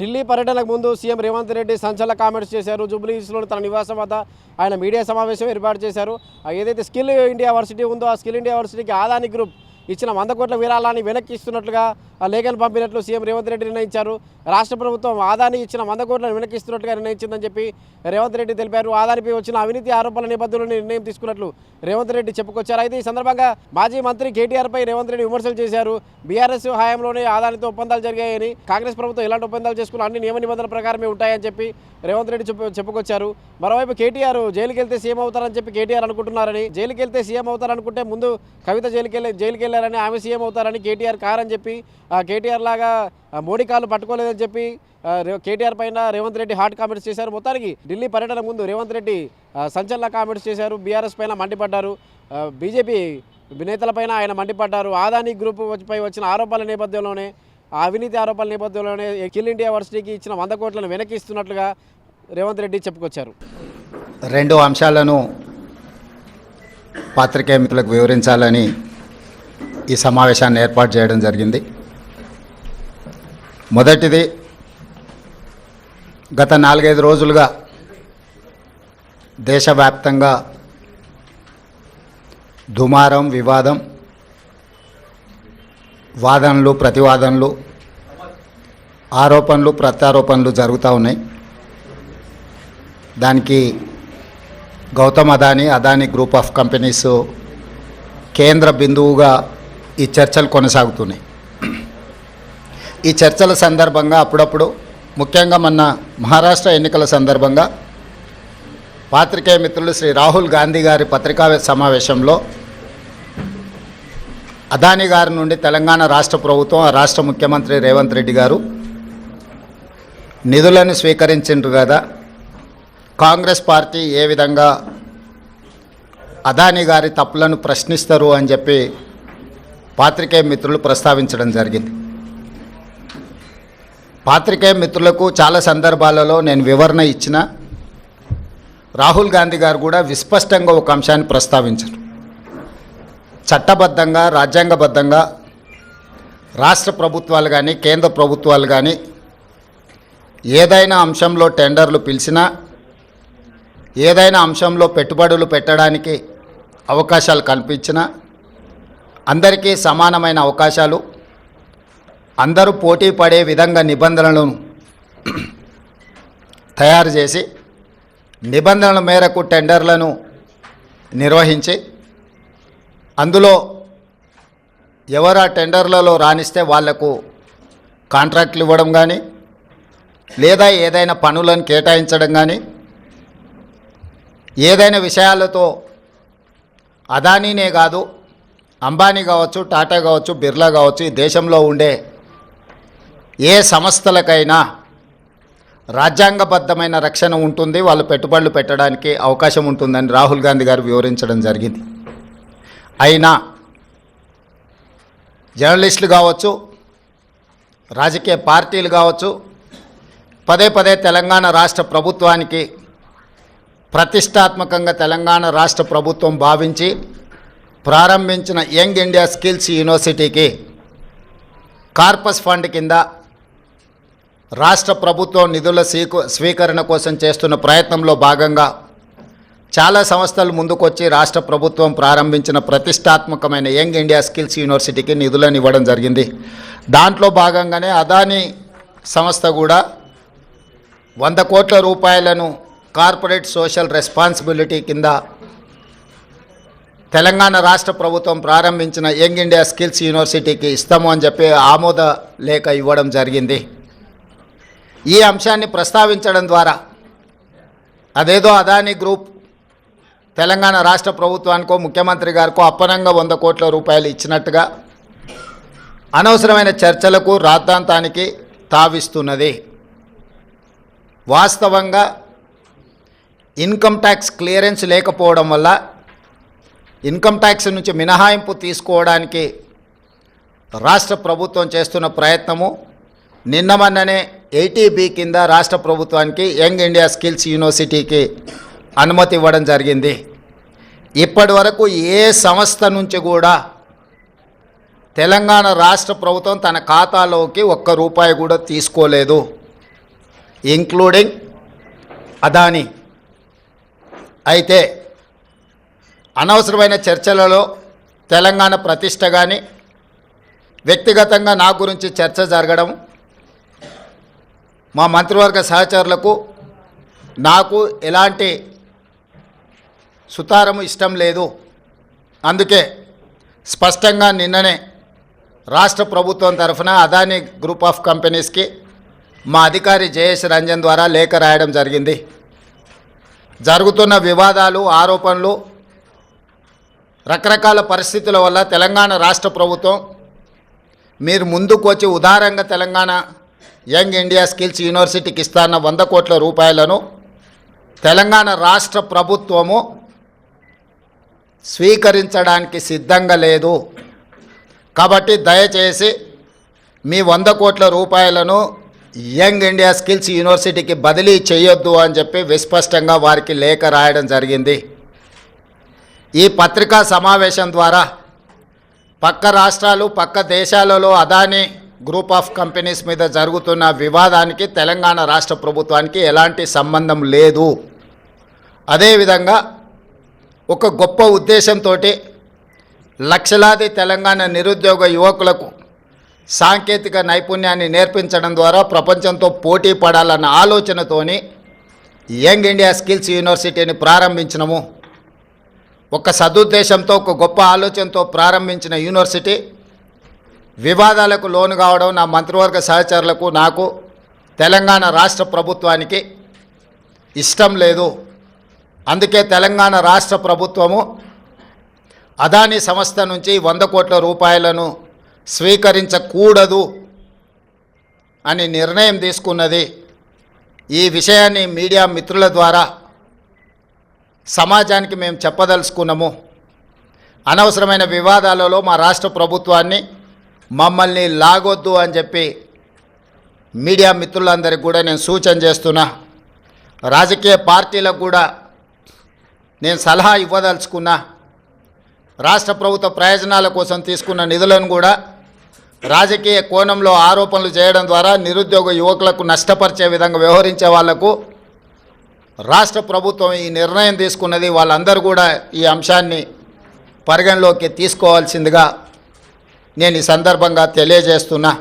ఢిల్లీ పర్యటనకు ముందు సీఎం రేవంత్ రెడ్డి సంచలన కామెంట్స్ చేశారు. జూబ్లీహిల్స్లోని తన నివాసం వద్ద ఆయన మీడియా సమావేశం ఏర్పాటు చేశారు. ఆ ఏదైతే స్కిల్ ఇండియా వర్సిటీ ఉందో ఆ స్కిల్ ఇండియా వర్సిటీకి ఆదాని గ్రూప్ ఇచ్చిన వంద కోట్ల విరాళాన్ని వెనక్కి ఇస్తున్నట్లుగా లేఖను పంపినట్లు సీఎం రేవంత్ రెడ్డి నిర్ణయించారు. రాష్ట్ర ప్రభుత్వం ఆదాని ఇచ్చిన వంద కోట్లను వెనక్కిస్తున్నట్టుగా నిర్ణయించిందని చెప్పి రేవంత్ రెడ్డి తెలిపారు. ఆదానిపై వచ్చిన అవినీతి ఆరోపణల నేపథ్యంలో నిర్ణయం తీసుకున్నట్లు రేవంత్ రెడ్డి చెప్పుకొచ్చారు. అయితే ఈ సందర్భంగా మాజీ మంత్రి కేటీఆర్పై రేవంత్ రెడ్డి విమర్శలు చేశారు. బీఆర్ఎస్ హయాంలోనే ఆదానితో ఒప్పందాలు జరిగాయని కాంగ్రెస్ ప్రభుత్వం ఎలాంటి ఒప్పందాలు చేసుకున్న అన్ని నియమ నిబంధనల ప్రకారమే ఉంటాయని చెప్పి రేవంత్ రెడ్డి చెప్పు చెప్పుకొచ్చారు. మరోవైపు కేటీఆర్ జైలుకి వెళ్తే సీఎం అవుతారని చెప్పి కేటీఆర్ అనుకుంటున్నారని జైలుకి వెళ్తే సీఎం అవుతారనుకుంటే ముందు కవిత జైలుకి వెళ్ళి జైలుకి వెళ్ళారని ఆమె సీఎం అవుతారని కేటీఆర్ కారని చెప్పి కేటీఆర్ లాగా మోడీ కాళ్ళు పట్టుకోలేదని చెప్పి కేటీఆర్ పైన రేవంత్ రెడ్డి హాట్ కామెంట్స్ చేశారు. మొత్తానికి ఢిల్లీ పర్యటన ముందు రేవంత్ రెడ్డి సంచలన కామెంట్స్ చేశారు. బీఆర్ఎస్ పైన మండిపడ్డారు. బీజేపీ నేతలపైన ఆయన మండిపడ్డారు. ఆదాని గ్రూప్ పై వచ్చిన ఆరోపణల నేపథ్యంలోనే అవినీతి ఆరోపణల నేపథ్యంలోనే కిల్ ఇండియా వర్సిటీకి ఇచ్చిన వంద కోట్లను వెనక్కి ఇస్తున్నట్లుగా రేవంత్ రెడ్డి చెప్పుకొచ్చారు. రెండు అంశాలను పాత్రికేయ మిత్రులకు వివరించాలని ఈ సమావేశాన్ని ఏర్పాటు చేయడం జరిగింది. మొదటిది గత నాలుగైదు రోజులుగా దేశవ్యాప్తంగా దుమారం వివాదం వాదనలు ప్రతివాదనలు ఆరోపణలు ప్రత్యారోపణలు జరుగుతూ ఉన్నాయి. దానికి Gautam Adani Adani group of companies కేంద్ర బిందువుగా ఈ చర్చలు కొనసాగుతున్నాయి. ఈ చర్చల సందర్భంగా అప్పుడప్పుడు ముఖ్యంగా మన మహారాష్ట్ర ఎన్నికల సందర్భంగా పాత్రికేయ మిత్రులు శ్రీ రాహుల్ గాంధీ గారి పత్రికా సమావేశంలో అదానీ గారి నుండి తెలంగాణ రాష్ట్ర ప్రభుత్వం రాష్ట్ర ముఖ్యమంత్రి రేవంత్ రెడ్డి గారు నిధులను స్వీకరించిండ్రు కదా. కాంగ్రెస్ పార్టీ ఏ విధంగా అదానీ గారి తప్పులను ప్రశ్నిస్తారు అని చెప్పి పాత్రికేయ మిత్రులు ప్రస్తావించడం జరిగింది. పాత్రికేయ మిత్రులకు చాలా సందర్భాలలో నేను వివరణ ఇచ్చిన రాహుల్ గాంధీ గారు కూడా విస్పష్టంగా ఒక అంశాన్ని ప్రస్తావించారు. చట్టబద్ధంగా రాజ్యాంగబద్ధంగా రాష్ట్ర ప్రభుత్వాలు కానీ కేంద్ర ప్రభుత్వాలు కానీ ఏదైనా అంశంలో టెండర్లు పిలిచినా ఏదైనా అంశంలో పెట్టుబడులు పెట్టడానికి అవకాశాలు కల్పించినా అందరికీ సమానమైన అవకాశాలు. అందరూ పోటీ పడే విధంగా నిబంధనలను తయారు చేసి నిబంధనల మేరకు టెండర్లను నిర్వహించి అందులో ఎవరు ఆ టెండర్లలో రాణిస్తే వాళ్ళకు కాంట్రాక్ట్లు ఇవ్వడం కానీ లేదా ఏదైనా పనులను కేటాయించడం కానీ ఏదైనా విషయాలతో అదానీనే కాదు అంబానీ కావచ్చు టాటా కావచ్చు బిర్లా కావచ్చు ఈ దేశంలో ఉండే ఏ సంస్థలకైనా రాజ్యాంగబద్ధమైన రక్షణ ఉంటుంది వాళ్ళు పెట్టుబడులు పెట్టడానికి అవకాశం ఉంటుందని రాహుల్ గాంధీ గారు వివరించడం జరిగింది. అయినా జర్నలిస్టులు కావచ్చు రాజకీయ పార్టీలు కావచ్చు పదే పదే తెలంగాణ రాష్ట్ర ప్రభుత్వానికి ప్రతిష్టాత్మకంగా తెలంగాణ రాష్ట్ర ప్రభుత్వం భావించి ప్రారంభించిన యంగ్ ఇండియా స్కిల్స్ యూనివర్సిటీకి కార్పస్ ఫండ్ కింద రాష్ట్ర ప్రభుత్వం నిధుల స్వీకు స్వీకరణ కోసం చేస్తున్న ప్రయత్నంలో భాగంగా చాలా సంస్థలు ముందుకొచ్చి రాష్ట్ర ప్రభుత్వం ప్రారంభించిన ప్రతిష్టాత్మకమైన యంగ్ ఇండియా స్కిల్స్ యూనివర్సిటీకి నిధులను ఇవ్వడం జరిగింది. దాంట్లో భాగంగానే అదానీ సంస్థ కూడా వంద కోట్ల రూపాయలను కార్పొరేట్ సోషల్ రెస్పాన్సిబిలిటీ కింద తెలంగాణ రాష్ట్ర ప్రభుత్వం ప్రారంభించిన యంగ్ ఇండియా స్కిల్స్ యూనివర్సిటీకి ఇస్తాము అని చెప్పి ఆమోద లేఖ ఇవ్వడం జరిగింది. ఈ అంశాన్ని ప్రస్తావించడం ద్వారా అదేదో అదానీ గ్రూప్ తెలంగాణ రాష్ట్ర ప్రభుత్వానికో ముఖ్యమంత్రి గారికో అప్పనంగా వంద కోట్ల రూపాయలు ఇచ్చినట్టుగా అనవసరమైన చర్చలకు రాద్ధాంతానికి తావిస్తున్నది. వాస్తవంగా ఇన్కమ్ ట్యాక్స్ క్లియరెన్స్ లేకపోవడం వల్ల ఇన్కమ్ ట్యాక్స్ నుంచి మినహాయింపు తీసుకోవడానికి రాష్ట్ర ప్రభుత్వం చేస్తున్న ప్రయత్నము. నిన్న మొన్ననే ఎయిటీబీ కింద రాష్ట్ర ప్రభుత్వానికి యంగ్ ఇండియా స్కిల్స్ యూనివర్సిటీకి అనుమతి ఇవ్వడం జరిగింది. ఇప్పటి వరకు ఏ సంస్థ నుంచి కూడా తెలంగాణ రాష్ట్ర ప్రభుత్వం తన ఖాతాలోకి ఒక్క రూపాయి కూడా తీసుకోలేదు. ఇంక్లూడింగ్ అదానీ. అయితే అనవసరమైన చర్చలలో తెలంగాణ ప్రతిష్ట కానీ వ్యక్తిగతంగా నా గురించి చర్చ జరగడం మా మంత్రివర్గ సహచరులకు నాకు ఎలాంటి సుతారము ఇష్టం లేదు. అందుకే స్పష్టంగా నిన్ననే రాష్ట్ర ప్రభుత్వం తరఫున అదానీ గ్రూప్ ఆఫ్ కంపెనీస్కి మా అధికారి జయేష్ రంజన్ ద్వారా లేఖ రాయడం జరిగింది. జరుగుతున్న వివాదాలు ఆరోపణలు రకరకాల పరిస్థితుల వల్ల తెలంగాణ రాష్ట్ర ప్రభుత్వం మీరు ముందుకు వచ్చి ఉదారంగా తెలంగాణ యంగ్ ఇండియా స్కిల్స్ యూనివర్సిటీకి ఇస్తాన్న వంద కోట్ల రూపాయలను తెలంగాణ రాష్ట్ర ప్రభుత్వము స్వీకరించడానికి సిద్ధంగా లేదు. కాబట్టి దయచేసి మీ వంద కోట్ల రూపాయలను యంగ్ ఇండియా స్కిల్స్ యూనివర్సిటీకి బదిలీ చేయొద్దు అని చెప్పి విస్పష్టంగా వారికి లేఖ రాయడం జరిగింది. ఈ పత్రికా సమావేశం ద్వారా పక్క రాష్ట్రాలు పక్క దేశాలలో అదానీ గ్రూప్ ఆఫ్ కంపెనీస్ మీద జరుగుతున్న వివాదానికి తెలంగాణ రాష్ట్ర ప్రభుత్వానికి ఎలాంటి సంబంధం లేదు. అదేవిధంగా ఒక గొప్ప ఉద్దేశంతో లక్షలాది తెలంగాణ నిరుద్యోగ యువకులకు సాంకేతిక నైపుణ్యాన్ని నేర్పించడం ద్వారా ప్రపంచంతో పోటీ పడాలన్న ఆలోచనతోని యంగ్ ఇండియా స్కిల్స్ యూనివర్సిటీని ప్రారంభించినము. ఒక సదుద్దేశంతో ఒక గొప్ప ఆలోచనతో ప్రారంభించిన యూనివర్సిటీ వివాదాలకు లోను కావడం నా మంత్రివర్గ సహచరులకు నాకు తెలంగాణ రాష్ట్ర ప్రభుత్వానికి ఇష్టం లేదు. అందుకే తెలంగాణ రాష్ట్ర ప్రభుత్వము అదానీ సంస్థ నుంచి వంద కోట్ల రూపాయలను స్వీకరించకూడదు అని నిర్ణయం తీసుకున్నది. ఈ విషయాన్ని మీడియా మిత్రుల ద్వారా సమాజానికి మేము చెప్పదలుచుకున్నాము. అనవసరమైన వివాదాలలో మా రాష్ట్ర ప్రభుత్వాన్ని మమ్మల్ని లాగొద్దు అని చెప్పి మీడియా మిత్రులందరికీ కూడా నేను సూచన చేస్తున్నా. రాజకీయ పార్టీలకు కూడా నేను సలహా ఇవ్వదలుచుకున్నా. రాష్ట్ర ప్రభుత్వ ప్రయోజనాల కోసం తీసుకున్న నిధులను కూడా రాజకీయ కోణంలో ఆరోపణలు చేయడం ద్వారా నిరుద్యోగ యువకులకు నష్టపరిచే విధంగా వ్యవహరించే వాళ్ళకు రాష్ట్ర ప్రభుత్వం ఈ నిర్ణయం తీసుకున్నది వాళ్ళందరూ కూడా ఈ అంశాన్ని పరిగణలోకి తీసుకోవాల్సిందిగా నేను ఈ సందర్భంగా తెలియజేస్తున్నా.